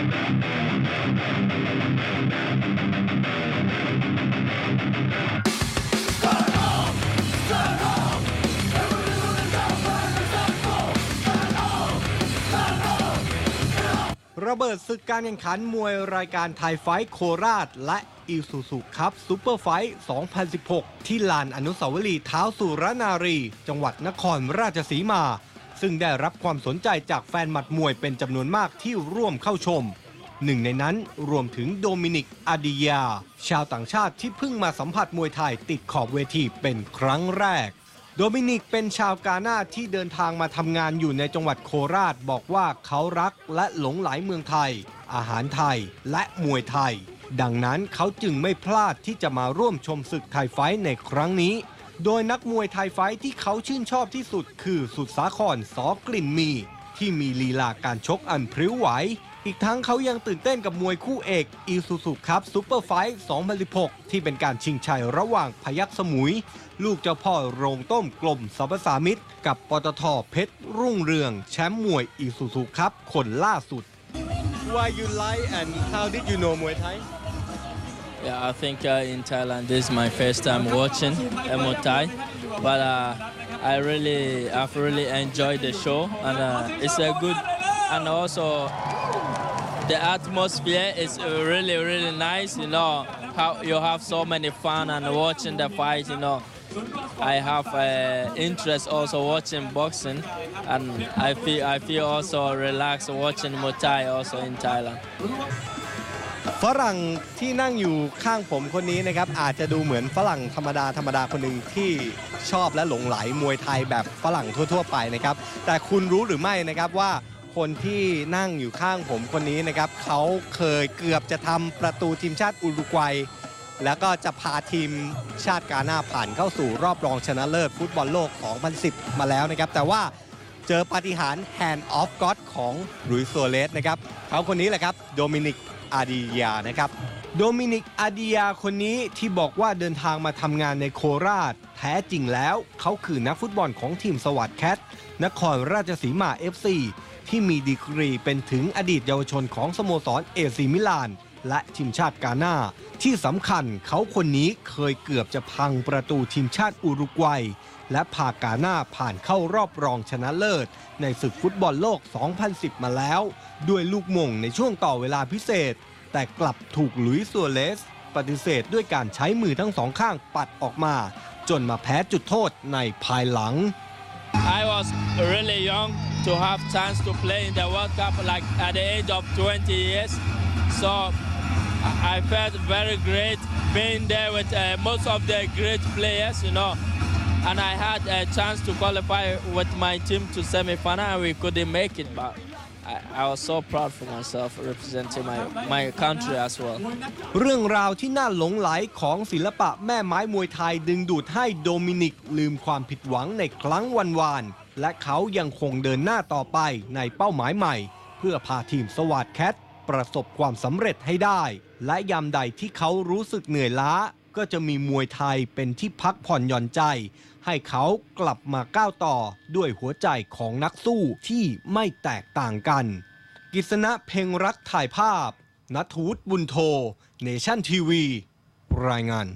ระเบิดศึกการแข่งขันมวยรายการไทยไฟท์โคราช และอีซูซูคัพซูเปอร์ไฟท์2016 ที่ลานอนุสาวรีย์เท้าสุรนารี จังหวัดนครราชสีมา ซึ่งได้รับความสนใจจากแฟนหมัดมวยเป็นจำนวนมากที่ร่วมเข้าชม หนึ่งในนั้นรวมถึงโดมินิกอาดิยา ชาวต่างชาติที่เพิ่งมาสัมผัสมวยไทยติดขอบเวทีเป็นครั้งแรกโดมินิกเป็นชาวกาหน้าที่เดินทางมาทำงานอยู่ในจังหวัดโคราชบอกว่าเขารักและหลงไหลเมืองไทย อาหารไทยและมวยไทย ดังนั้นเขาจึงไม่พลาดที่จะมาร่วมชมศึกไทยไฟในครั้งนี้ โดยนักมวยไทยไฟท์ที่เขาชื่นชอบที่สุด คือสุดสาครสอกลิ่นมี ที่มีลีลาการชกอันพริ้วไหว อีกทั้งเขายังตื่นเต้นกับมวยคู่เอกอีซูซูครับซูเปอร์ไฟท์2016 ที่เป็นการชิงชัยระหว่างพยัคฆ์สมุย ลูกเจ้าพ่อโรงต้มกลมสรรพสามิตร กับปตทเพชรรุ่งเรือง แชมป์มวยอีซูซูครับคนล่าสุด Why you like and how did you know Muay Thai Yeah, I think uh, in Thailand this is my first time watching Muay Thai, but uh, I really, I've really enjoyed the show, and uh, it's a good, and also the atmosphere is really, really nice. You know how you have so many fun and watching the fight. You know, I have uh, interest also watching boxing, and I feel, I feel also relaxed watching Muay Thai also in Thailand. ฝรั่งที่นั่งอยู่ข้างผมคนนี้นะครับอาจจะดูเหมือนฝรั่งธรรมดาธรรมดาคนหนึ่งที่ชอบและหลงไหลมวยไทยแบบฝรั่งทั่ว ๆ ไปนะครับ แต่คุณรู้หรือไม่นะครับว่าคนที่นั่งอยู่ข้างผมคนนี้นะครับเขาเคยเกือบจะทำประตูทีมชาติอุรุกวัย แล้วก็จะพาทีมชาติกาหน้าผ่านเข้าสู่รอบรองชนะเลิศฟุตบอลโลก 2010 มาแล้วนะครับ แต่ว่าเจอปาฏิหาริย์ Hand of God ของหลุยโซเลสนะครับเขาคนนี้แหละครับโดมินิก อาดิยานะครับ โดมินิกอาดิยาคนนี้ที่บอกว่าเดินทางมาทำงานในโคราช แท้จริงแล้วเขาคือนักฟุตบอลของทีมสวัสดแคทนครราชสีมา FC ที่มีดีกรีเป็นถึงอดีตเยาวชนของสโมสรเอซีมิลาน และทีมชาติกาหน้า ที่สำคัญเขาคนนี้เคยเกือบจะพังประตูทีมชาติอุรุกวัย และพากาหน้าผ่านเข้ารอบรองชนะเลิศ ในศึกฟุตบอลโลก 2010 มาแล้ว ด้วยลูกมงในช่วงต่อเวลาพิเศษ แต่กลับถูกลุยส์ซัวเลส ปฏิเสธด้วยการใช้มือทั้งสองข้างปัดออกมา จนมาแพ้จุดโทษในภายหลัง I was really young to have chance to play in the World Cup like at the age of 20 years. So I felt very great being there with uh, most of the great players, you know. And I had a chance to qualify with my team to semi-final and we couldn't make it, but I, I was so proud for myself representing my, my country as well. เรื่องราวที่น่าหลงไหลของศิลปะแม่ไม้มวยไทยดึงดูดให้โดมินิกลืมความผิดหวังในครั้งวันวาน และเขายังคงเดินหน้าต่อไปในเป้าหมายใหม่ เพื่อพาทีมสวัสดแคทประสบความสำเร็จให้ได้ และยามใดที่เขารู้สึกเหนื่อยล้า ก็จะมีมวยไทยเป็นที่พักผ่อนหย่อนใจ ให้เขากลับมาก้าวต่อด้วยหัวใจของนักสู้ที่ไม่แตกต่างกัน กิษณะเพ่งรักถ่ายภาพนัทวุฒิบุญโท เนชั่นทีวี รายงาน